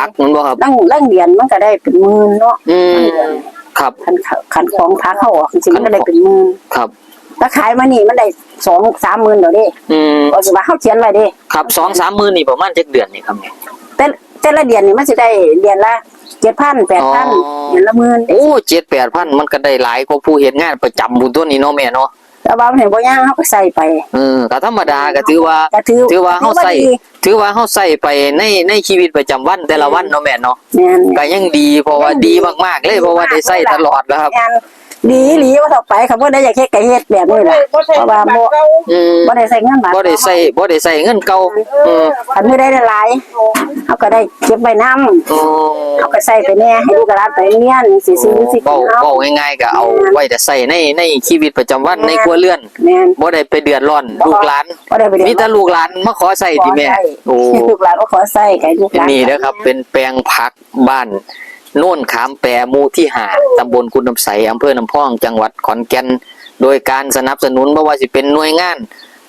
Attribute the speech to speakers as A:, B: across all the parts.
A: พักมันบ่ครับ
B: ตั้งตั้งเดือนมันก็ได้เป็นหมื่นเนาะ
A: อืมครับ
B: คันคันของพักเขาออกจริงๆมันก็ได้เป็นหมื่น
A: ครับ
B: ถ้าขายมานี่มันได้สองสามหมื่นเดี๋ยวนี้
A: อืม
B: ก็สิว่าเขาเขียนไว้เดิ
A: ครับสองสามหมื่นนี่ประมาณจักเดือนนี่ครับเนี่ย
B: แต่แต่ละเดือนนี่มันจะได้เดือนละเจ็ดพันแปดพัน
A: อ๋อ
B: เดือนละหมื่น
A: โอ้เจ็ดแปดพันมันก็ได้หลายกว่าผู้เฮ็ดงานประจำบุญตัวนี้เนาะแม่เนาะ
B: แต่ว่ามันเห็นบ่ย่างเขาก็ใส่ไป
A: เออก็ธรรมดาก็ถือว่า
B: ก็ถือ
A: ถือว่าเฮาใส่
B: ดี
A: ถือว่าเฮาใส่ไปในในชีวิตประจำวันแต่ละวันเนาะแม่เนาะ
B: แม่น
A: ก็ยังดีเพราะว่าดีมากๆเลยเพราะว่าได้ใส่ตลอดแล้วครับ
B: แม่น ดีหลีว่าต่อไปค่ะบ่ได้อยากเฮ็ดก็เฮ็ดแบบนี้ล่ะเพราะว่าบ่
A: อืม
B: บ่ได้ใส่เงินบาท
A: บ่ได้ใส่บ่ได้ใส่เงินเก่าเออ
B: อันนี้ได้หลายเขาก็ได้เก็บไว้นำ
A: โอ้
B: เขาก็ใส่ไปแน่ให้ลูกหลานไปเรียนสิซื้อสิกิ
A: เว้าน
B: เอา
A: เว้าง่ายๆก็เอาไว้แต่ใส่ในในชีวิตประจำวันในครัวเรือน
B: แม่น
A: บ่ได้ไปเดือดร้อนลูกหลาน
B: บ่ได้ไปเรียน
A: มีแต่ลูกหลานมาขอใส่ที่แม่โอ้
B: ลูกหลานก็ขอใส่ไก่ลูกหลาน
A: นี่นะครับเป็นแปลงผักบ้าน โน่นขามแปรหมู่ที่หาตำบลกุนน้ำใสอำเภอน้ำพอง จังหวัดขอนแก่น โดยการสนับสนุนบ่ว่าสิเป็นหน่วยงาน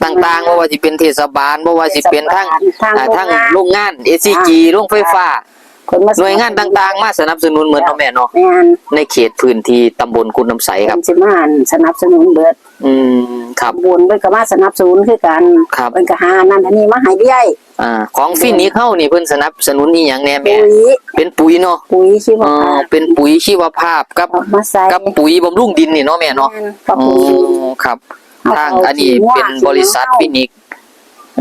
A: ต่างๆบ่ว่าสิเป็นเทศบาลบ่ว่าสิเป็นทั้ง
B: ทาง
A: อ่าทั้ง
B: โร
A: โรงง
B: งาน
A: งาน SCG โรงไฟฟ้า
B: คนมา
A: หน่วยงานต่างๆ มาสนับสนุนเหมือนเนาะแม่เนาะ
B: แม่น
A: ในเขตพื้นที่ตำบลกุนน้ำใสครับ
B: สิมาสนับสนุนเบิด
A: อืม ครับ
B: บุญเพิ่นก็มาสนับสนุนคือกัน
A: ครับ
B: เพิ่นก็หานั่นอันนี้มาให้เรื่อย
A: อ่าของฟินิกเฮานี่เพิ่นสนับสนุนอีหยังแน่
B: ปุ๋
A: แม่
B: ย
A: เป็นปุ๋ยเนาะ
B: ปุ๋ยชีว
A: อ๋อ
B: ภาพ
A: เป็นปุ๋ยชีวภาพกับ
B: เอามาใส่
A: กับปุ๋ยบำรุงดินนี่เนาะแม่เนาะ
B: แม่กับ
A: อ๋อ
B: ปุ๋ย
A: ครับ
B: เอา
A: ทาง
B: เอา
A: อันนี้
B: ขี้งัว
A: เป็นบริษัท
B: ขี้
A: ฟิ
B: เน่า
A: นิก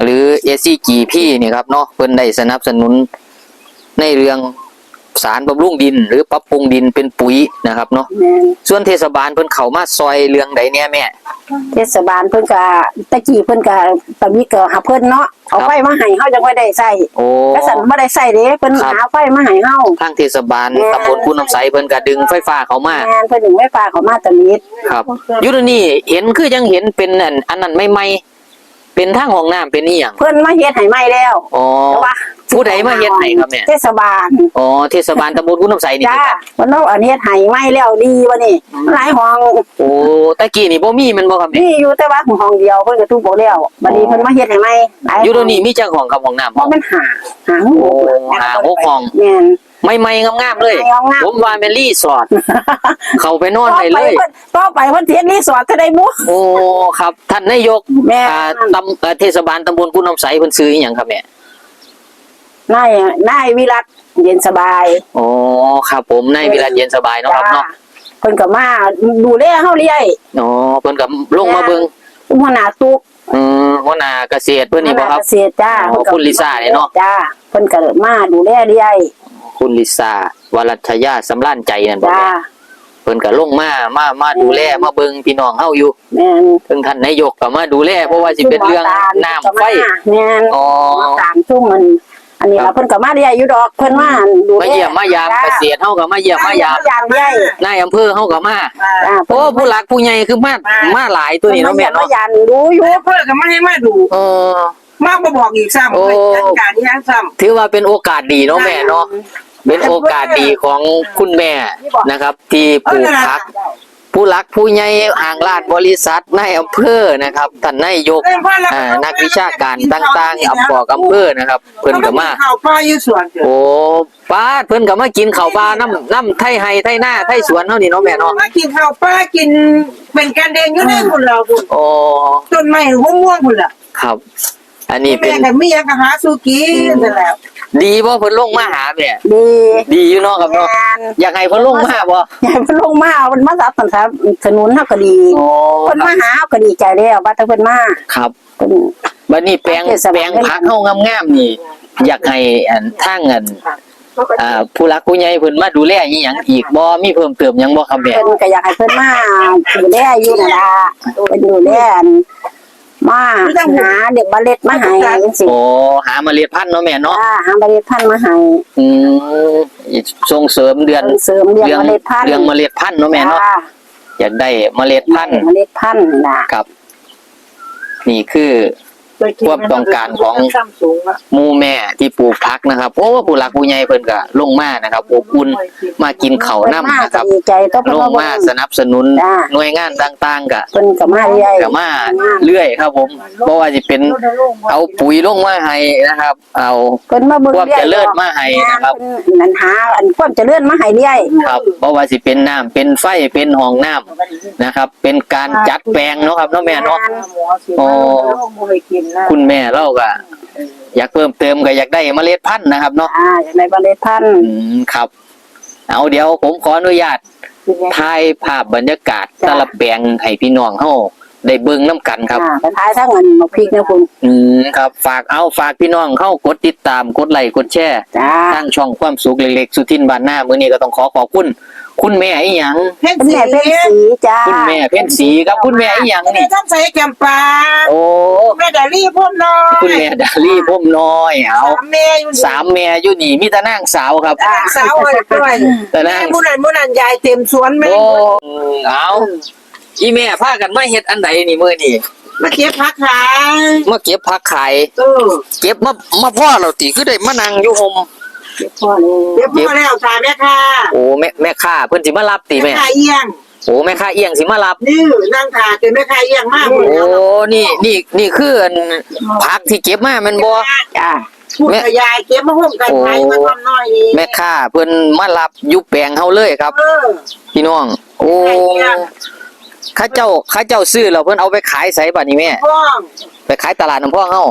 A: หรือ SCGP นี่ครับเนาะเพิ่นได้สนับสนุนในเรื่อง สารบำรุงดิน หรือปรับปรุงดินเป็นปุ๋ยนะครับเนาะ
B: แม่น
A: ส่วนเทศบาลเพิ่นเข้ามาซอยเรื่องใดเนี่ยแม่
B: เทศบาลเพิ่นก็ตะกี้เพิ่นก็ตะมีก็หาเพิ่นเนาะเอา
A: ครับ
B: ไฟมาให้เฮาจังไว้ได้ใช้
A: โอ้
B: กระสันบ่ได้ใช้เด้เพิ่น
A: ครับ
B: หาไฟมาให้เฮา
A: ทางเทศบาล
B: แม่
A: ตำบลกุนน้ำใสเพิ่นก็ดึงไฟฟ้าเข้ามา
B: แม่นเพิ่นถึงไม่ฝากเขามาตะมิด
A: ครับอยู่ตรงนี้เห็นคือยังเห็นเป็นอันอันนั้นใหม่ๆเป็นทางห้องน้ำเป็นอีหยัง
B: เพิ่นมาเฮ็ดให้ใหม่แล้ว
A: อ๋อ
B: แต่ว่า
A: ผู้ใดมาเฮ็ดให้ครับเนี่ย
B: เทศบาล
A: อ๋อเทศบาลตำบลกุนน้ำใสนี่
B: จ้า
A: สิครับ
B: วันนั้นอันเฮ็ดให้ใหม่แล้วดีบ่นี่หลายห้อง
A: โอ้ตะกี้นี่บ่มีแมันบ่ครับเนี่ย
B: นี่อยู่แต่ว่าห้องเดียวเพิ่นก็ทุบบ่แล้วบัดนี้เพิ่นมาเฮ็ดให้ใหม่หลาย
A: อยู่ตรงนี้มีจังห้องครับห้องน้ำ
B: บ่มันหาหา
A: โอ้หาหกห้อง
B: แม่น
A: ใหม่ๆงามๆเลย
B: งามๆ
A: ผมว่าแม่นรีสอร์ทเข้าไปนอน
B: ต่อ
A: ได้
B: ไป
A: เลย
B: เพิ่นต่อไปเพิ่นสิเฮ็ดรีสอร์ทจะได้บ่
A: โอ้ครับ ท่านนายก
B: แม่
A: อ่าตำเอ่อเทศบาลตำบลกุนน้ำใสเพิ่นซื้ออีหยังครับแม่
B: นายนายวิรัตเย็นสบาย
A: อ๋อครับผมนายวิรัตเย็นสบายเนาะครับเนาะ
B: จ้เพิ่นก็มาดูแลเฮาเรื่อย
A: อ๋อเพิ่นก็ลงมาเบิ่ง
B: หัวหน้าตุก
A: อืมหัวหน้าเกษตรเพิ่นนี่บ่ครับ
B: เกษตรจ้า
A: อ๋อคุณลิซ่าเนี่ยเนาะ
B: จ้าเพิ่นก็มาดูแลเรื่อย
A: คุณลิซ่าวรัชยาสำรานใจนั่นบ่
B: จ้า
A: แม่เพิ่นก็ลงมา มา มาดูแล มาเบิ่งพี่น้องเฮาอยู่
B: แม่น
A: ถึงท่านนายกก็มาดูแล เพราะว่าสิเป็นเรื่องน้ำไฟ
B: แม่น
A: อ๋อ
B: มาตามชุ่มมัน อันนี้
A: ครั
B: ล่ะ
A: บ
B: เพิ่นก็มาเรื่อยอยู่ดอกเพิ่นมาดูแล
A: มาเยี่ยมมายามเกษตรเฮาก็มาเยี่ยมมายาม
B: ยามเรื่อย
A: นายอำเภอเฮาก็มา
B: จ้า
A: โอ้ผู้หลักผู้ใหญ่คือมามาหลายตัวนี้เนาะแม่
B: มา
A: เนาะ
B: ยามดูอยู่
C: เพื่อนก็ไม่ให้มาดู
A: เออ
C: มากมาบอกอีกซ้ำ
A: โอ้
C: จัดการที่ยังซ้
A: ถือว่าเป็นโอกาสดีเนาะแม่เนาะเป็นโอกาสดีของคุณแม่นะครับ ที่ำปลูกผัก ผู้หลักผู้ใหญ่ห่างลาดบริษัทนายอำเภอนะครับท่านนายกอ่านักวิชาการต่างๆอำเภออำเภอนะครับ เพิ่นก็มา
C: ข่าวปลาอยู่สวนเถอะ
A: โอ้ป้าดเพิ่นก็มากินข้าวปลาน้ำน้ำไทยไฮไทยหน้าไทยสวนเฮานี่เนาะแม่เนาะ
C: มากินข้าวปลากินเป็นการเดงอยู่ในคุณเราคุณ
A: โอ้
C: ต้นไม้หัวม่วงคุณล่ะ
A: ครับ อันนี้เป็
C: แม่
A: น
C: แต่ไม่อยากหาสูกินนั่นแหละ
A: ดีบ่เพิ่นลงมาหาแม่
B: ดี
A: ดีอยู่เนาะครับเนาะ
B: งาน
A: อยากให้เพิ่นลงมาบ่
B: ยายเพิ่นลงมาเพิ่นมาสับสันทับสนุนเฮาก็ดี
A: โอ้
B: เพิ่นมาหาเฮาก็ดีใจแล้วว่าแต่เพิ่นมา
A: ครับ
B: เพิ่น
A: บัดนี้แปลง
B: เทศบาล
A: แปลงผักเฮางามๆนี่ อยากให้อันทางอันอ่าผู้หลักผู้ใหญ่เพิ่นมาดูแลอีหยังอีกบ่มีเพิ่มเติมหยังบ่ครับแม่
B: เพิ่นก็อยากให้เพิ่นมาดูแลอยู่นั่นล่ะเพิ่นดูแลอัน มาหาเด็กเมล็ดมาให้จังซี่
A: โอ้หาเมล็ดพันธุ์เนาะแม่เนาะ
B: จ้าหาเมล็ดพันธุ์มาให้
A: อืมส่งเสริมเดือน
B: เสริมเรื่องเมล็ดพันธุ์
A: เรื่องเมล็ดพันธุ์เนาะแม่เนาะ
B: จ้
A: อยากได้เมล็ดพันธุ์
B: เมล็ดพันธุ์น่ะ
A: ครับ นี่คือ ความต้องการของ
C: ซ้ำสูงอะ
A: หมู่แม่ที่ปลูกผักนะครับโอ้ผู้หลักผู้ใหญ่เพิ่นก็ลงมานะครับอบอุ่นมากินข้าวน้ำนะครับ
B: ดีใจต้อง
A: ลงมาสนับสนุน
B: จ้า
A: หน่วยงานต่างๆก็
B: เพิ่นก็มาเรื่อย
A: ก็มาเรื่อยครับ ผมเพราะว่าสิเป็นเอาปุ๋ยลงมาให้นะครับ เอา
B: เพิ่นมาเบิ่ง
A: ความ
B: เรื่อย
A: เจริญมาให้นะครับ
B: เพิ่นนั่นหาอันความเจริญมาให้เรื่อย
A: ครับเพราะว่าสิเป็นน้ำเป็นไฟเป็นห้องน้ำนะครับ เป็นการจัดแปลงเนาะครับเนาะแม่เนาะโอ้คุณแม่เราก็อยากเพิ่มเติมก็อยากได้เมล็ดพันธุ์นะครับเนาะ
B: อ่าอย่างในบริพันธ์
A: อืมครับ เอาเดี๋ยวผมขออนุญาต ถ่ายภาพบรรยากาศแต่ละแปลงให้พี่น้องเฮา ได้เบิ่งน้ำกันครับ
B: อ่าไปท้ายทั้งอันมาพริกนะคุณ
A: อืมครับ ฝากเอาฝากพี่น้องเข้ากดติดตามกดไลค์กดแชร์
B: จ้า
A: ทางช่องความสุขเล็กๆ สุทินบ้านหน้ามื้อนี้ก็ต้องขอขอบคุณ คุณแม่อีหยัง
C: เพชร
B: คุณ
C: สี
B: แม่เป็นสีจ้า
A: คุณแม่เพ็ญศรีครับคุณแม่อีหยัง
C: แม่
A: นี่
C: ท่านใส่แกมปลา
A: โอ้
C: แม่ดาลี่พ่อมน้อย
A: คุณแม่ดาลี่พุ่มน้อยเอา
C: สามแม่อยู่
A: สามแม่อยู่นี่มีแต่นางสาวครับ
C: นางสาวไอ้ด้วย
A: แต่
C: แม่
A: นาง
C: มุนันมุนันยายเต็มสวนแม่
A: โอ้เอา อีแม่พากันมาเฮ็ดอันใดนี่มื้อนี้
C: มาเก็บผักขาย
A: มาเก็บผักขาย
C: เออ
A: เก็บมามาพ่อเราติคือได้มานั่งอยู่ห่ม
B: เดี๋ยวพ่อเลย
C: เก็บพอแล้วค่ะแม่ค่ะ
A: โอ้แม่แม่ค้าเพิ่นสิมารับติแม่
C: แม่ค่ะเอียง
A: โอ้แม่ค้าเอียงสิมารับ
C: นี่นั่งค่ะเป็นแม่ค่ะเอียงมากเลย
A: โอ้นี่นี่นี่คืออันผักที่เก็บมาแม่นบ่
B: จ้า
C: พูดกับยายเก็บมาห่มกันไว้มาทำน้อยนี่
A: แม่ค้าเพิ่นมารับอยู่แปลงเฮาเลยครับ
C: เออ
A: พี่น้อง โอ้ ข้าเจ้าข้าเจ้าซื้อแล้วเพิ่นเอาไปขายไสบัดนี้แม่
C: พ่อง
A: ไปขายตลาดน้ำพ่อเฮา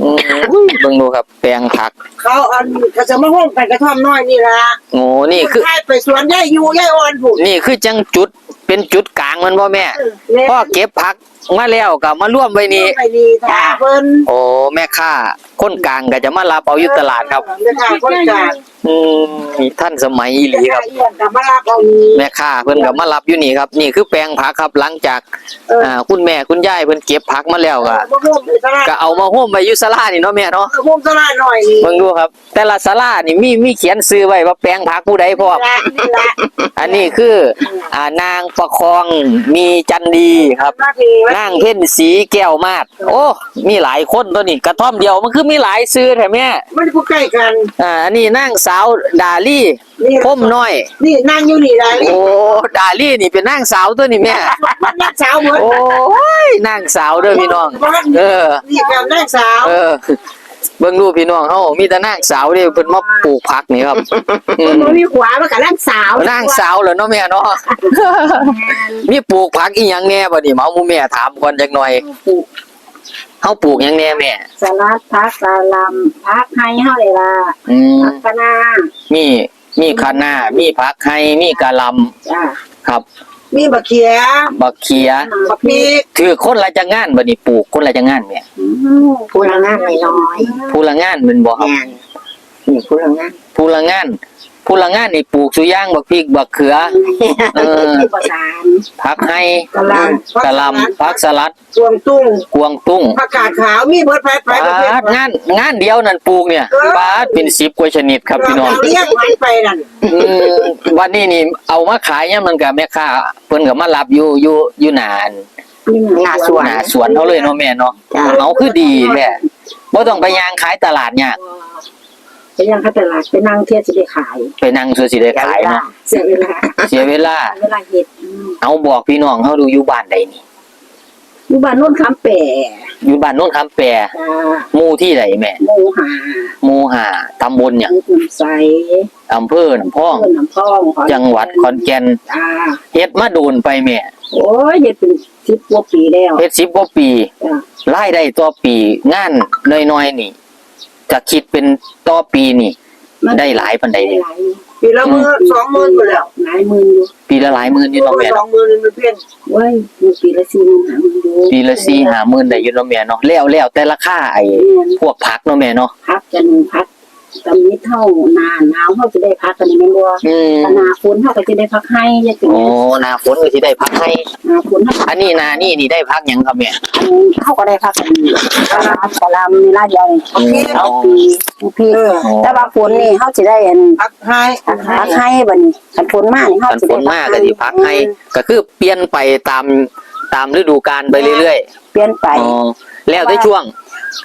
A: อืมเบิ่งดูครับ แปลงผัก
C: เขาอันก็จะมาห่มกันกระท่อมน้อยนี่ละ
A: โอ้นี่คือ
C: ใช่ไปสวนยายอยู่ยายอ่อนผุด
A: นี่คือจังจุดเป็นจุดกลางมันบ่แม่พ่อเก็บผักมาแล้วก็มาร่วมไว้นี่
C: ไปนี่ท่าเพิ่น
A: โอ้แม่ค้า คนกลางก็จะมารับเอาอยู่ตลาดครับ
C: แม่ค่ะคนกลาง
A: อืมนี่ท่านสมัยอีหลีครับ
C: เอียงกับมาลาเอานี้
A: แม่ค้าเพิ่นก็มารับอยู่นี่ครับ นี่คือแปลงผักครับหลังจาก
C: เออ
A: อ่าคุณแม่คุณยายเพิ่นเก็บผักมาแล้วก็
C: มาห่มไปตลาด
A: ก็เอามาโฮมไว้อยู่ศาลานี่เนาะแม่เนาะ
C: ห่มตลาดหน่อยนี่
A: เบิ่งดูครับ แต่ละศาลานี่มีมีเขียนชื่อไว้ว่าแปลงผักผู้ใดพร้อม
C: ละนี่ละ
A: อันนี้คืออ่านางประคองมีจันดีครับ
C: มาที
A: นางเพ่นสีแก้วมาด โอ้ มีหลายคนตัวนี้กระท่อมเดียวมันคือมีหลายซื้อแถมแม่
C: มันผู้ใกล้กัน
A: อ่าอันนี้นางสาวดาลี่
C: นี่
A: พ่มน้อย
C: นี่นั่งอยู่นี่ละนี่
A: โอ้ดาลี่นี่เป็นนางสาวตัวนี้แม่
C: มันนักสาวเหมือน
A: โอ้ยนางสาวเด้อพี่น้องเออ
C: นี่กับนักสาว
A: เออเบิ่งดูพี่น้องเฮามีแต่นางสาวเด้เพิ่นมาปลูกผักนี่ครับอืม
B: มันมีขวามากับนักสาวนา
A: งสาวเหรอเนาะแม่เนาะมีปลูกผักอีหยังแน่บ่นี่เมาหมู่แม่ถามก่อนจักหน่อย เฮาปลูกหยังแน่แม่
B: สลัดพักสลัมพักให้เฮาเลยล่ะ
A: อืม
B: พักกะนา
A: มีมีคะน้ามีผักไห้มีกะหล
B: จ้าำ
A: ครับ
C: มีบักเขีย
A: บักเขีย
C: บักพริก
A: ถือคนละจังงานบ่นี่ปลูกคนละจังงานแม่
B: ผู้ละงานน้อย
A: ผู้ละงานแม่นบ่ครับ
B: นี่ผู้ละงาน
A: ผู้ละงาน ผู้ละงานนี่ปลูกสุย่างบักพริกบักเขือ เออ
B: ประสาน
A: ผักไห้
C: กะหล่ำ
A: กะหลำผักสลัด
C: สวงตุ้ง
A: กวางตุ้ง
C: ผักกาดขาวมีเบิดแพทไป
A: ป
C: ประเภทา
A: ดงานงานเดียวนั่นปลูกเนี่ยปาดเป็น10กว่าชนิดครับพี่น้อง
C: เรียกมันไปนั่น
A: อืมวันนี้นี่เอามาขายเนี่ยมันกับแม่ค้าเพิ่นก็มารับอยู่อยู่อยู่นาน
B: นี่หน้าสวน
A: หน้าสวนเขาเลยเนาะแม่เนาะ
B: จ้ะ
A: เอาคือดีแท้บ่ต้องไปย่างขายตลาดเนี่ยาก
B: ไปยังเข้าตลาดไปนั่งเที่ยวสิได้ขาย
A: ไปนั่งซื้อสิได้ขายเนาะ
B: เสียเวลา
A: เสียเวลา
B: เวลาเฮ็ดอืม
A: เอาบอกพี่น้องเฮาดูอยู่บ้านใดนี่
B: อยู่บ้านโน้นคำแปะ
A: อยู่บ้านโน้นคำแปร
B: จ้า
A: หมู่ที่ใดแม่
B: หมูหา
A: หมู่ห้าตำบลหยัง
B: น้ำใส
A: อำเภอน้ำพอง
B: เพิ่นน้ำพองขอน
A: จังหวัดขอนแก่น
B: จ้า
A: เฮ็ดมาโดนไปแม่
B: โอ้ยเฮ็ดเป็นสิบกว่าปีแล้ว
A: เฮ็ด10กว่าปี
B: จ้ารา
A: ยได้ต่อปีงานน้อยๆนี่ จะคิดเป็นต่อปีนี่ ได้หลายปานใด
B: ได้
A: นี่
B: หลายอยู่
C: ปีละหมื่นสองหมื่นอยู่แล้ว
B: หลายหมื่นอยู่
A: ปีละหลายหมื่นอยู่เนาะแม่
C: สอ
A: เนาะ
C: งหมื่นเป็นเพื่อน
B: เว้ยมีปีละสี่หมื่นห้าหมื่นอยู่
A: ปีละสี่ห้าหมื่นได้อยู่เนาะแม่เนาะแล้วแล้วแต่ราคาไอ้พวกผักเนาะแม่เนาะ
B: พักจะหนึ่งพัก ตำนี้เท่าหนาหนาวเขาจะได้พักกันแม่นบ่
A: อืม
B: หนาฝนเขาก็จะได้พักให้จะถึง
A: โอ้หน้าฝนก็สิได้พักให้
B: หนาฝนเขา
A: อันนี้นานี่นี่ได้พักหยังครับแม่
B: อันเขาก็ได้พักกันกะลากะลามีลาเดียวนี่
A: อืม
B: เอาปีพี่แต่ว่าฝนนี่เขาจะได้อัน
C: พักให้
B: พักให้บัดนี้คันฝนมากนี่เขา
A: คัน
B: จะ
A: ฝ
B: ได้
A: นมากก็สิพักให้ ก็คือเปลี่ยนไปตามตามฤดูกาลไปเรื่อย
B: เปลี่ยนไป
A: ๆอ๋อแล้วได้ช่วง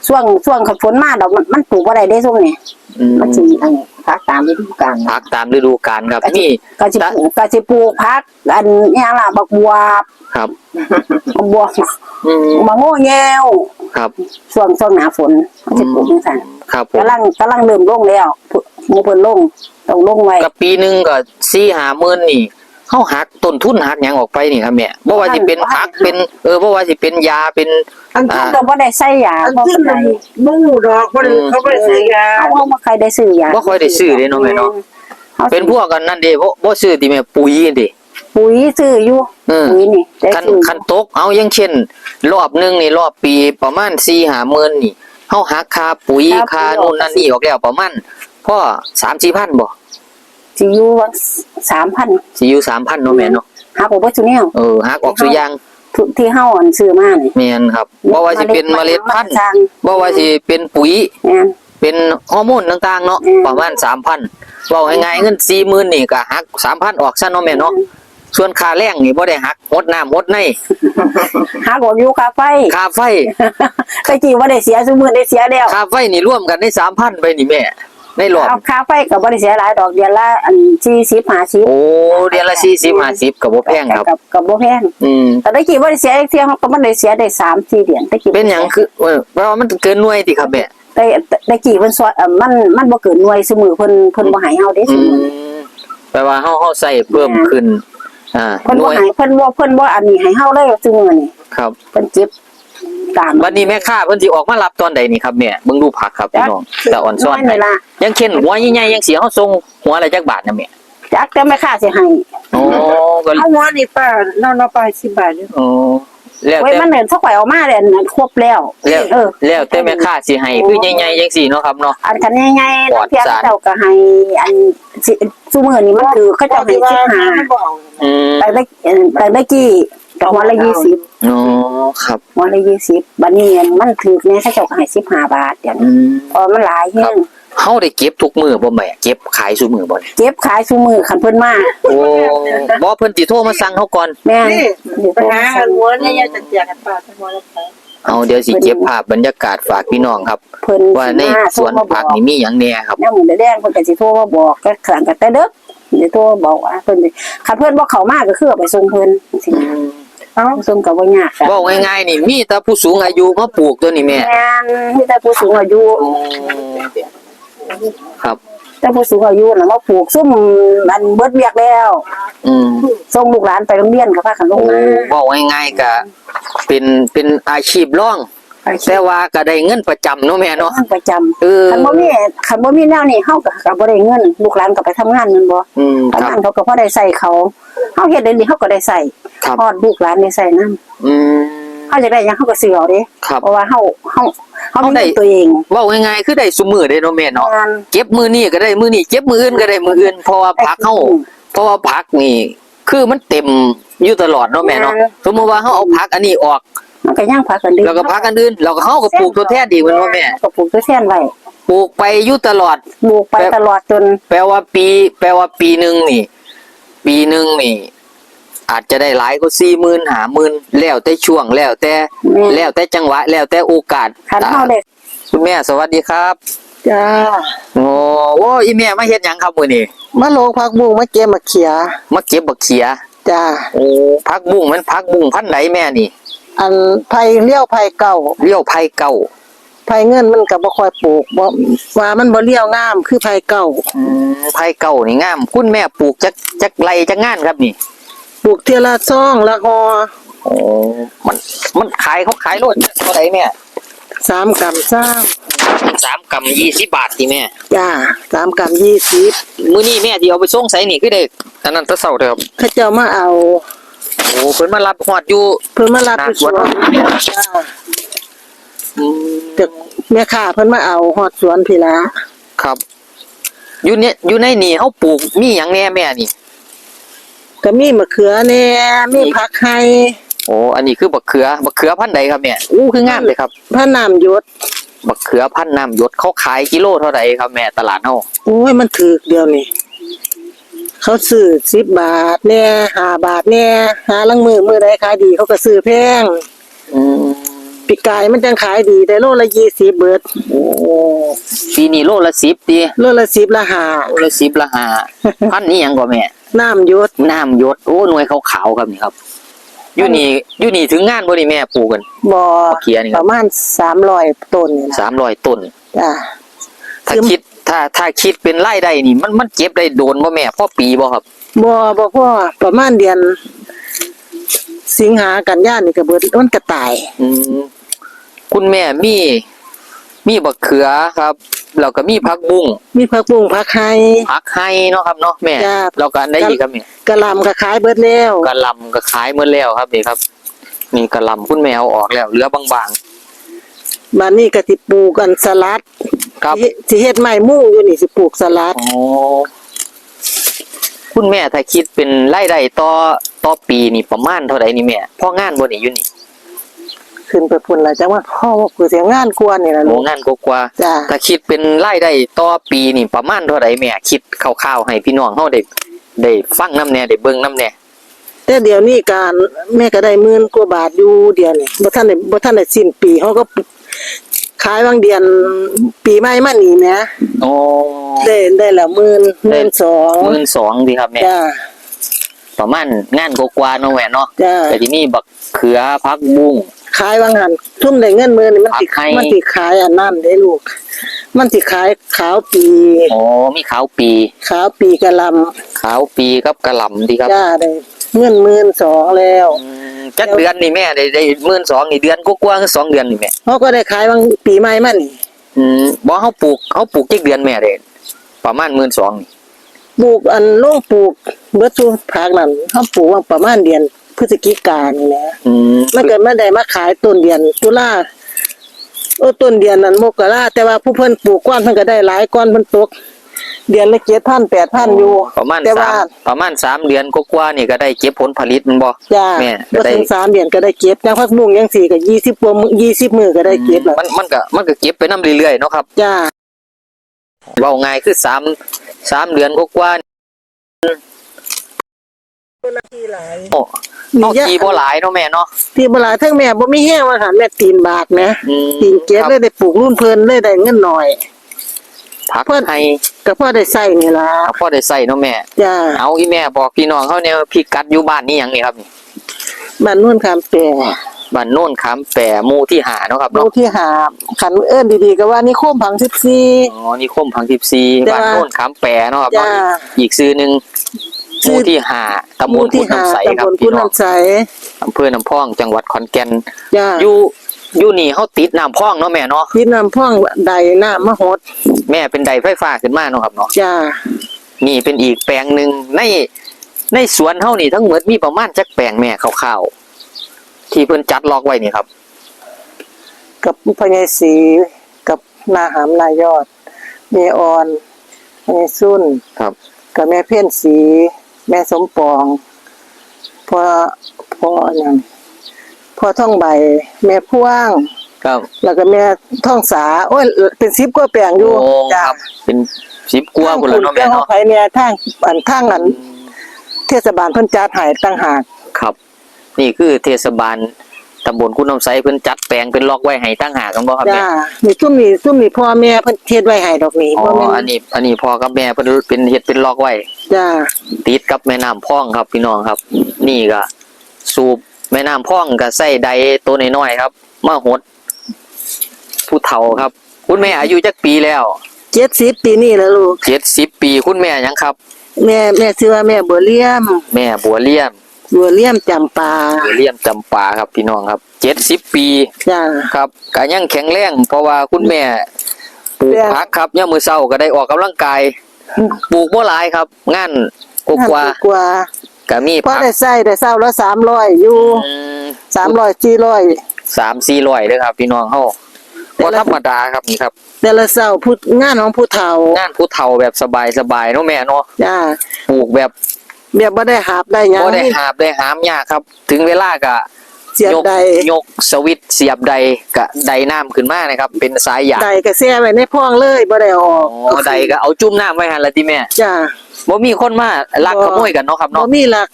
B: ช่วงช่วงขับฝนมาดอกมันมันปลูกบ่ได้ได้ช่วงนี้
A: อื ม
B: มันสิอันพักตามฤดูกาล
A: พักตามฤดูกาลครับนี่
B: ก็สิปลูกก็สิปลูกพักอันนี้ล่ะบักบัว
A: ครับ
B: บักบัว
A: อืม
B: มะโง่แง้ว
A: ครับ
B: ช่วงช่วงหน้าฝนมันสิปลูกจังซั่น
A: ครับผม
B: กำลังกำลังเริ่มลงแล้วหมู่เพิ่นลงต้องลงไว้
A: กับปีหนึงก็สี่หาหมื่นนี่ เฮาหักต้นทุนหักหยังออกไปนี่ครับแม่บ่ว่าสิเป็นพักเป็น เออบ่ว่าสิเป็นยาเป็น
C: อัน
B: มั
C: ที่
B: นก็บ่ได้ใส่ยา
C: อัน
B: บ่
C: ที่
B: ปานใด
C: มันมู่ดอกบ่ได้เขาบ่ได้ใส่ยา
B: เอาเอามาใครได้ซื้อยา
A: บ่ค่อยได้ซื้อเด้เนาะแม่เนาะ
B: อา
A: เป็นพวกกันนั่นเด้บ่บ่ซื้อที่แม่ปุ๋ยเด้
B: ปุ๋ยซื้ออยู่
A: เออ
B: ปุ๋ยนี่ได้
A: คัน
B: ซื้อ
A: คันตกเอาอย่างเช่น รอบหนึงนี่รอบปีประมาณ4 5หมื่นนี่เฮาหักค่าปุ๋ยค่านู่นนั่นนี่ออกแล้วประมาณพ่อ3-4พันบ่
B: สิอยู่ว่า3,000
A: สิอยู่3,000เนาะแม่เนาะ
B: หาบ่บ่ซุแนว
A: เออหักออกสุอยาง
B: ทุกที่เฮาอันซื้อมานี่
A: แม่นครับบ่ว่าสิเป็นเมล็ดพันธุ์
B: สร้าง
A: บ่ว่าสิเป็นปุ๋ย
B: แม่น
A: เป็นฮอร์โมนต่างๆเนาะ
B: อืม
A: ประมาณ3,000เว้าง่ายๆเงิน40,000นี่ก็หัก3,000ออกซะเนาะแม่เนาะส่วนค่าแรงนี่บ่ได้หักหดน้ำหดใน
B: หาบ่อยู่ค่าไฟ
A: ค่าไฟ
B: ตะกี้บ่ได้เสียซุมื้อได้เสียแล้ว
A: ค่าไฟนี่รวมกันได้3,000ไปนี่แม่ ในรอบ
B: เอาค่าไฟก็บ่ได้เสียหลายดอกเดือนละอัน40 50
A: โอ้เดือนละ40 50ก็บ่แพงครับ
B: กับกับบ่แพง
A: อืม
B: แต่ตะกี้บ่ได้เสียอีกเที่ยก็บ่ได้เสียได้3 4เดือนตะกี้
A: เป็นหยังคือเออเพราะว่ามันเกินหน่วยติครับแม่
B: แต่ตะกี้เพิ่นสอนเอ่อมันมันบ่เกินหน่วยซุมื้อเพิ่นเพิ่นบ่ให้เฮาเด้
A: อื
B: ซุมื้อ
A: มแปลว่าเฮาเฮาใส่เพิ่มขึ้นอ่า
B: เพิ่น
A: หน่
B: บ่
A: วย
B: ให้เพิ่นบ่เพิ่นบ่อันนี้ให้เฮาเลยซุมื้อนี่
A: ครับ
B: เพิ่นเจ็บ ตาม
A: วันนี้แม่ค้าเพิ่นสิออกมารับตอนใดนี่ครับแม่เบิ่งดูผักครับพี่น้องแต่อ่อนซ้อน
B: น้
A: ให้
B: ยล่ะ
A: ยังเช่นหัวใหญ่ๆยังสิเฮาส่งหัวละจักบาทนะแม่
B: จักแต่แม่ค้าสิให้
A: โอ้ก็
C: เอาหัวนี่ป้าเนาะๆไป10บาทอยู่
A: โอ้แล้ว
B: ไว้
A: แต่
B: มันเดินสักข่อยเอามาเด้อันครบแล้ว
A: แล้ว
B: เออ
A: แล้วแต่แม่ค้าสิให้คือใหญ่ๆจังซี่เนาะครับเนาะ
B: อันคันใหญ่ๆ
A: ปลอ
B: แล้ว
A: ด
B: เพียง
A: สาร
B: เจ้าก็ให้อันสิซุมื้อนี้มันคือเขาเจ้าให้15
C: บอก
A: อืม
B: แต่ได้เอ่อแต่ได้กี่ก็หัวละ20
A: อ๋อครับ
B: หัวละ20บัดนี้มันถูกแน่เขาเจ้าก็ให้15บาทอย่าง
A: อืม
B: พอมันหลายแฮง
A: เฮาได้เก็บทุกมื้อบ่แม่เก็บขายซุมื้อบ่เนี่ย
B: เก็บขายซุมื้อคันเพิ่นมา
A: โอ้บ่เพิ่นสิโทรมาสั่งเฮาก่อน
B: แม่น
C: นี่
B: เดี๋ยว
C: ปัญ
B: โทร
C: หา
B: มาสั่ง
C: หัวเนี่ยอยากจะแจกกันป้าทั้งหัวแล้วไป
A: เอาเดี๋ยวสิเก็บภาพบรรยากาศฝากพี่น้องครับ
B: เพิ่น
A: ว่าในสวนผักนี่มีหยังแหน่ครับ
B: แม่หมูแดงเพิ่นก็สิโทรมาบอกก็ขลังกันแต่เด้อสิโทรมาบอกว่าเพิ่นสิคันเพิ่นบ่เข้ามาก็คือเอาไปส่งเพิ่นสิ เอาส่งก็บ่ยากจ้ะ
A: เว้าง่ายๆนี่มีแต่ผู้สูงอายุมาปลูกตัวนี้แม่
B: แม่นมีแต่ผู้สูงอายุ
A: ครับ
B: แต่ผู้สูงอายุน่ะมาปลูกซุ่มอันเบิดเวียกแล้ว
A: อืม
B: ส่งลูกหลานไปโรงเรียนก็พากันลง
A: โอ้
B: มา
A: เว้าง่ายๆก็เป็นเป็นอาชีพร่องแต่ว่าก็ได้เงินประจำเนาะแม่เนาะ
B: งานประจำ
A: เออ
B: คันบ่มีคันบ่มีแนวนี้เฮาก็ก็บ่ได้เงิน ลูกหลานก็ไปทำงานแม่นบ่
A: อืมครับ
B: ทำงานเขาก็พอได้ใส่เขา เฮาเฮ็ดได้ดีเฮาก็ได้ใส่
A: ครับ
B: พอดลูกหลานได้ใส่นำ
A: อืม
B: เฮาจะได้หยังเฮาก็ซื้อเอาเด้
A: ครับ
B: เพราะว่าเฮาเฮาเฮา
A: เฮา
B: มี
A: ได้
B: เงินตัวเอง
A: เว้าง่ายๆคือได้ซุมื้อเด้เนาะแม่เนาะ
B: งาน
A: เก็บมื้อนี้ก็ได้มื้อนี้เก็บมื้ออื่นก็ได้มื้ออื่นเพราะว่าผักเฮาเพราะว่าผักนี่ คือมันเต็มอยู่ตลอดเนาะแม่เนาะสมมุติว่าเฮาเอาผักอันนี้ออก
B: มันก็ย่างผักกันดี
A: แล้วก็ผักอันอื่นแล้วก็เฮาก็ปลูกตัวแทนอีกแม่นบ่แม่
B: ก็ปลูกตัวแทนไว้
A: ปลูกไปอยู่ตลอด
B: ปลูกไป
A: แบบ
B: ตลอดจน
A: แปลว่าปี แปลว่าปีหนึ่งนี่ ปีหนึ่งนี่ อาจจะได้หลายก็สี่หมื่นหาหมื่นแล้วแต่ช่วงแล้วแต่
B: แม่
A: แล้วแต่จังหวะ แล้วแต่โอกาส
B: คันเฮาได้
A: คุณแม่สวัสดีครับ
D: จ้า
A: โอ้โอ้อีแม่มาเฮ็ดหยังครับมื้อนี้
D: มาโลงพักบุ้งมาเก็บมาเขีย
A: มาเก็บบักเขีย
D: จ้า
A: โอ้ผักบุ้งมันผักบุ้งพันธุ์ไหนแม่นี่
D: อันไผ่เลี้ยวไผ่เก่า
A: เลี้ยวไผ่เก่า
D: ไผ่เงินมันก็บ่ค่อยปลูกบ่ว่ามันบ่เลี้ยวงามคือไผ่เก่า
A: อืมไผ่เก่านี่งาม คุณแม่ปลูกจักจักไรจักงานครับนี่
D: ปลูกเทียละซองละหอ
A: โอ้มันมันขายเขาขายโลดเท่าไหร่แม่
D: สามกำซ้า
A: สามกำยี่สิบบาทที่แม่
D: จ้าสามกำยี่สิบ
A: มื้อนี้แม่ที่เอาไปส่งไสนี่คือได้อันนั้นแตะเช้าเด้อครับ
D: เขาเจ้ามาเอา
A: โอ้เพิ่นมารับฮอดอยู่
D: เพิ่นมารับที่สวน
A: หน้าสวน
D: จ้า แต่แม่ค้าเพิ่นมาเอาฮอดสวนพี่ละ
A: ครับ อยู่เนี่ยอยู่ในนี่เฮาปลูกมีหยังแหน่แม่นี่
D: ก็มีมะเขือแหน่มีผักไห้
A: โอ้ อันนี้คือบักเขือ บักเขือพันธุ์ใดครับแม่อู้คืองามเลยครับ
D: พระน้ำหยศ
A: บักเขือพันธุ์น้ำหยดเขาขายกิโลเท่าใดครับแม่ตลาดเฮา
D: โอ้ยมันถูกเดียวนี่เขาซื้อ10บาทแหน่5บาทแหน่หาลังมือมือใดขายดีเขาก็ซื้อแพง
A: อืม
D: ปีกายมันจังขายดีได้โลละ20เบิด
A: โอ้ปีนี้โลละสิบตี
D: โลละ10ละห้า
A: โลละสิบละห้าพันนี้ยังกว่าแม่
D: น้ำหยศ
A: น้ำหยศโอ้หน่วยขาวๆครับนี่ครับอยู่นี่อยู่นี่ถึงงานบ่นี่แม่ปลูกกัน
D: บ่
A: เขียนี่ค
D: ป
A: รับ
D: ระมาณ300ต้นนี่
A: สา
D: ล่ะ
A: มร้อยต้น
D: จ้า
A: ถ้า
D: คือ
A: คิดถ้าถ้าคิดเป็นรายได้นี่ มันมันเก็บได้โดนบ่แม่พอปีบ่ครับ
D: บ่บ่พอประมาณเดือนสิงหากันยานี่ก็เบิดมันก็ตาย
A: อืม คุณแม่มีมีบักเขือครับแล้วก็มีผักบุ้ง
D: มีผักบุ้งผักไห้
A: ผักไห้เนาะครับเนาะแม่
D: จ้า
A: แล้วก็อันได้อีกครับนี่
D: กะหล่ำก็ขายเบิดแล้ว
A: กะหล่ำก็ขายหมดแล้วครับนี่ครับนี่กะหล่ำคุณแม่เอาออกแล้วเหลือบาง
D: บัดนี้ก็สิปลูกกันสลัด
A: ๆครับ
D: สิสิเฮ็ดไม้มุ่งอยู่นี่สิปลูกสลัด
A: โอ้คุณแม่ถ้าคิดเป็นรายได้ต่อต่อปีนี่ประมาณเท่าไหร่นี่แม่พ่องานบ่นี่อยู่นี่
D: ขึ้นไปพุ่นละจังว่าพ่อคือเสียงานกวนนี่ล่ะ
A: โร
D: ลู
A: ง
D: ก
A: งานกว่าๆ
D: จ้า
A: ถ้าคิดเป็นรายได้ต่อปีนี่ประมาณเท่าไหร่แม่คิดคร่าวๆให้พี่น้องเฮาได้ได้ฟังน้ำแน่ได้เบิ่งน้ำแน่
D: แต่เดี๋ยวนี้การแม่ก็ได้หมื่นกว่าบาทอยู่เดือนนี่บ่ทันได้บ่ทันได้สิ้นปีเขาก็ขายบางเดือนปีใหม่มานี่แหม
A: โอ้
D: ได้ได้ละหมื่นหมื่นสอง
A: หมื่นสองดีครับแม่
D: จ้า
A: ประมาณงานกว่าๆเนาะแม่เนาะ
D: จ้า
A: แต่ที่นี่บักเขือพักบุ้ง
D: ขายบางหันทุ่มได้เงินหมื่นนี่มันสิ
A: ขาย
D: มันสิขายอันนั้นเด้ลูก มันสิขายขาวปี
A: โอ้มีขาวปี
D: ขาวปีกะหล
A: ขาวปีกับกระหล่ำดีครับำ
D: จ้าได้เงินหมื่นสองแล้ว
A: อืมจักเดือนนี่แม่ได้ได้หมื่นสองนี่เดือนกว่าๆคือสองเดือนนี่แม่
D: เขาก็ได้ขายบางปีใหม่มานี่
A: อืมบ่เฮาปลูกเฮาปลูกจักเดือนแม่ได้ประมาณหมื่นสองนี่
D: ปลูกอันโลงปลูกเบิดทุกภาคนั้นเขาปลูกว่าประมาณเดือน พฤศจิกายนนี่แหละ
A: อืม
D: มันเกิดมาได้มาขายต้นเดือนตุลาโอ้ต้นเดือนนั้นมกราแต่ว่าผู้เพิ่นปลูกก้อนเพิ่นก็ได้หลายก้อนเพิ่นตก เดือนละ7,000 8,000อยู่
A: ประมาณ
D: แต่
A: สา
D: ว่า
A: มประมาณสามเดือนกว่าๆนี่ก็ได้เก็บผลผลิตมันบ่
D: จ้า
A: แม่ก็
D: บ่
A: ได้
D: ถึงสามเดือนก็ได้เก็บอย่างพักบุ้งอย่างสี่ก็20กว่ามื้อ20มื้อก็ได้เก็บแล้ว
A: มันมันก็มันก็เก็บไปนํเรื่อยๆเนาะครับ
D: จ้า
A: เว้าง่ายคือสามสามเดือนกว่าๆ โอ้เอาขี่บ่หลายเนาะแม่เนาะ
D: ที่บ่หลายทั้งแม่บ่มีแฮงว่าหั่นแม่ตีนบาทแหม
A: อืม
D: ตีนเก็บเลยได้ปลูกรุ่นเพิ่นเลยได้เงินหน่อย
A: ผัก
D: เพิ่น
A: ไทย
D: ก็พอได้ใช้นี่ล่ะ
A: เอาพอได้ใส่เนาะแม่
D: จ้า
A: เอาอีแม่บอกพี่น้องเขาเนี่ยพี่กัดอยู่บ้านนี่หยังนี่ครับนี่
D: บ้านนู่นคำแปร
A: บ้านโน่นขามแปรหมู่ที่หาเนาะครับ
D: ลู
A: เนาะ
D: กที่หาขันเอิ้นดีๆก็ว่านิคมผัง14
A: อ๋อนิคมพังทิพซี
D: แต่
A: บ้าน
D: ว่า
A: โน่นขามแปรเนาะครับ
D: จ้า
A: เนาะอีกซื้อหนึ่ง ห
D: ชื่
A: มู่
D: อ
A: ที่หาตำบ
D: หมู่
A: ล
D: ที่
A: พุทธ
D: หา
A: น้ำใสค
D: ตำ
A: รั
D: บบล
A: พี่
D: คุณ
A: น้อง
D: น้ำใส
A: อำเภอน้ำพองจังหวัดขอนแก่น
D: จ้า
A: อยู่อยู่นี่เขาติดน้ำพองเนาะแม่เนาะ
D: ที่น้ำพ่องใดน้ำมหด
A: แม่เป็นไดไฟฟ้าขึ้นมาเนาะครับเนาะ
D: จ้า
A: นี่เป็นอีกแปลงหนึ่งในในสวนเฮานี่ทั้งหมดมีประมาณจักแปลงแม่คร่าวๆที่เพิ่นจัดล็อกไว้นี่ครับ
D: กับพญายศรีกับนาหามนายอดแม่อ่อนแม่ซุ่น
A: ครับ
D: กับแม่เพี้ยนสี แม่สมปองพ่อพ่อนั่นพ่อท่องใบ แม่พ่วง
A: ครับ
D: แล้วก็แม่ท่องสาโอ้ยเป็นซิบก็แปลงอยู่
A: โอ้
D: จ้า
A: ครับ เป็นสิบกว่าพุ่นแล้วเนาะแม่
D: ทาง
A: เนาะ
D: ไผเนี่ยทางอันทางอัน เทศบาลเพิ่นจัดให้ต่างหาก
A: ครับ นี่คือเทศบาล ตำบลคุณน้ำใสเพิ่นจัดแปลงเป็นล็อกไว้ให้ตั้งหากกันบ่ครับ
D: จ้า
A: แม่
D: นี่ซุ่มนี่ซุ่มนี่พ่อแม่เพิ่นเฮ็ดไว้ให้ดอกนี่
A: อ๋อ
D: บ่แม่น
A: อันนี้อันนี้พ่อกับแม่เพิ่นเป็นเฮ็ดเป็นล็อกไว้
D: จ้า
A: ติดกับแม่น้ำพองครับพี่น้องครับ นี่ก็สูบแม่น้ำพองก็ใส่ใดตัวน้อยๆครับมาหด ผู้เฒ่าครับ คุณแม่อายุจักปีแล้ว
D: 70ปีนี่แล้วลูก
A: เจ็ดสิบปีคุณแม่หยังครับ
D: แม่แม่ชื่อว่าแม่บัวเลี่ยม
A: แม่บัวเลี่ยม
D: บัวเลี่ยมจำปา
A: บัวเลี่ยมจำปาครับพี่น้องครับเจ็ดสิบปี
D: จ้า
A: ครับก็ยังแข็งแรงเพราะว่าคุณแม่ปลูก
D: แม่
A: ผักครับยามมื้อเช้าก็ได้ออกกำลังกายปลูกบ่หลายครับงานกกว่า
D: กว่า
A: ก็มี
D: พอ
A: ผัก
D: ได้ใส่ได้เศร้าละ300อยู่
A: อืม
D: 300 400
A: สามสี่ร้อยเด้อครับ พี่น้องเฮาบ่ธรรมดาครับนี่ครับ
D: แต่ละเศร้าผู้งานของผู้เฒ่างา
A: นผู้เฒ่าแบบสบายๆเนาะแม่เนาะ
D: จ้า
A: ปลูกแบบ
D: แบบบ่ได้หาบได้หยัง
A: บ่ได้หาบได้หามยากครับ ถึงเวลาก็
D: เสียบ
A: ยก
D: ใด
A: ยกสวิตช์เสียบใดก็ใดน้ำขึ้นมานะครับ เป็นสายยาง
D: ใดก็แช่ไว้ในพ่องเลยบ่ได้เอาออก
A: อ๋อใดก็เอาจุ่มน้ำไว้หั่นละติแม่
D: จ้า
A: บ่มีคนมาลักขโมยกันเนาะครับ
D: บ่
A: เนาะ
D: มีหลัก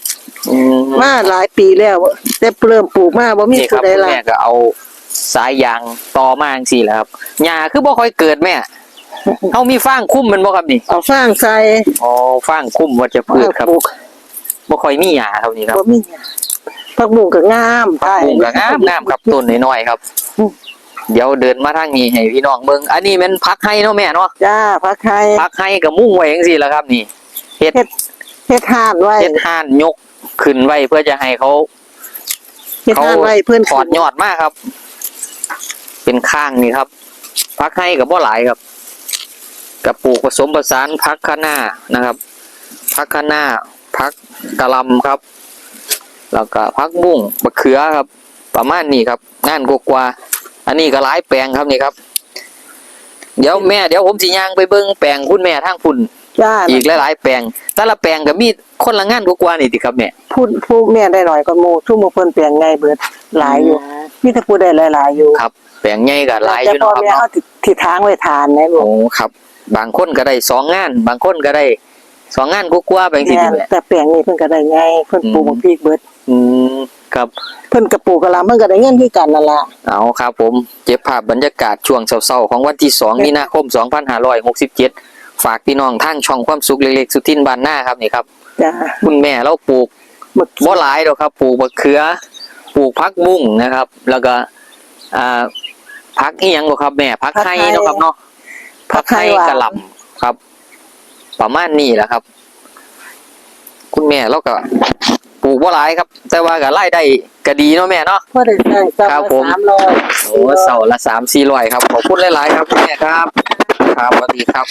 A: อืม
D: มาหลายปีแล้วแต่เริ่มปลูกมาบ่มี
A: นี่ค
D: ผู้
A: รับ
D: ใด
A: คุณ
D: หลั
A: แม่
D: ก
A: ก็เอาสายยางต่อมาจังซี่แหละครับหญ้าคือบ่ค่อยเกิดแม่เฮามีฟางคุ้มแมันบ่ครับนี่
D: เอาฟางใส่
A: อ๋อฟางคุ้มวัชพืชครับ
D: ปลูก
A: บ่ค่อยมีหญ้าครับนี่ครับ
D: บ่มีหยังผักบุ้งก็งาม
A: ผักบุ้งก็งามงามครับต้นน้อยๆครับ
D: อืม
A: เดี๋ยวเดินมาทางนี้ให้พี่น้องเบิ่งอันนี้แมันผักไห้เนาะแม่เนาะ
D: จ้าผักไห้
A: ผักไห้ก็มุ่งไว้จังซี่แหละครับนี่เฮ็ด
D: เฮ็ดเฮ็ดห่านไว้
A: เฮ็ดห่านยกขึ้นไว้เพื่อจะให้เขา
D: เฮ็ดห่านไว้เพิ่น
A: ถอดยอดมากครับ เป็นข้างนี่ครับ พักให้กับบ่หลายครับ กับปลูกผสมผสานพักคะน้านะครับ พักคะน้า พักกะหลำครับ แล้วก็พักบุ้งบะเขือครับ ประมาณนี้ครับ งานกว่าๆอันนี้ก็หลายแปลงครับนี่ครับ เดี๋ยวแม่เดี๋ยวผมสิย่างไปเบิ่งแปลงคุณแม่ทางพุ่น
D: จ้า
A: อีกหลายๆแปลงแต่ละแปลงก็มีคนละงานกว่าๆนี่ติครับแม่
D: พูดผู้แม่ได้หน่อยก็หมู่ชั่วโมงเพิ่นเปลี่ยนไงเบิดหลายอยู่มีแต่ผู้ได้หลายๆอยู่
A: ครับ แปลงใหญ่ก็หลายอ
D: แต่
A: ยู่
D: พ่อ
A: เนาะครับ
D: แม่
A: เนาะ
D: เอาที่ที่ทางไว้ทานนะลู
A: โอ้
D: ก
A: ครับ บางคนก็ได้สองงาน บางคนก็ได้ สองงานกว่าๆไปสิ
D: แม่น
A: แหละ
D: แต่แปลงนี้เพิ่นก็ได้ไงเพิ่นปลูก
A: อืม
D: บักพริกเบิด
A: อืมครับ
D: เพิ่นก็ปลูกกะหล่ำเพิ่นก็ได้เงินคือกันนั่นล่ะ
A: เอาครับผมเก็บภาพบรรยากาศช่วงเช้าๆของวันที่ 2 มีนาคม 2567 ฝากพี่น้องทางช่องความสุขเล็กๆ สุทินบ้านหน้าครับนี่ครับ
D: จ้า
A: คุณแม่เราปลูก
D: บัก
A: บ่หลายดอกครับ ปลูกมะเขือ ปลูกพักบุ้งนะครับ แล้วก็อ่าพักอีหยังบ่ครับแม่พักไห้เนาะครับเนาะพักไห้กะหล่ำครับ ประมาณนี้แหละครับ คุณแม่เราก็ปลูกบ่หลายครับ แต่ว่าก็รายได้ก็ดีเนาะแม่เนาะ
D: พอได้ใช้ซับ
A: ครับผม
D: 300
A: โอ้เสาละสามสี่ร้อยครับ ขอบคุณหลาย ๆ ครับคุณแม่ครับ ครับสวัสดีครับ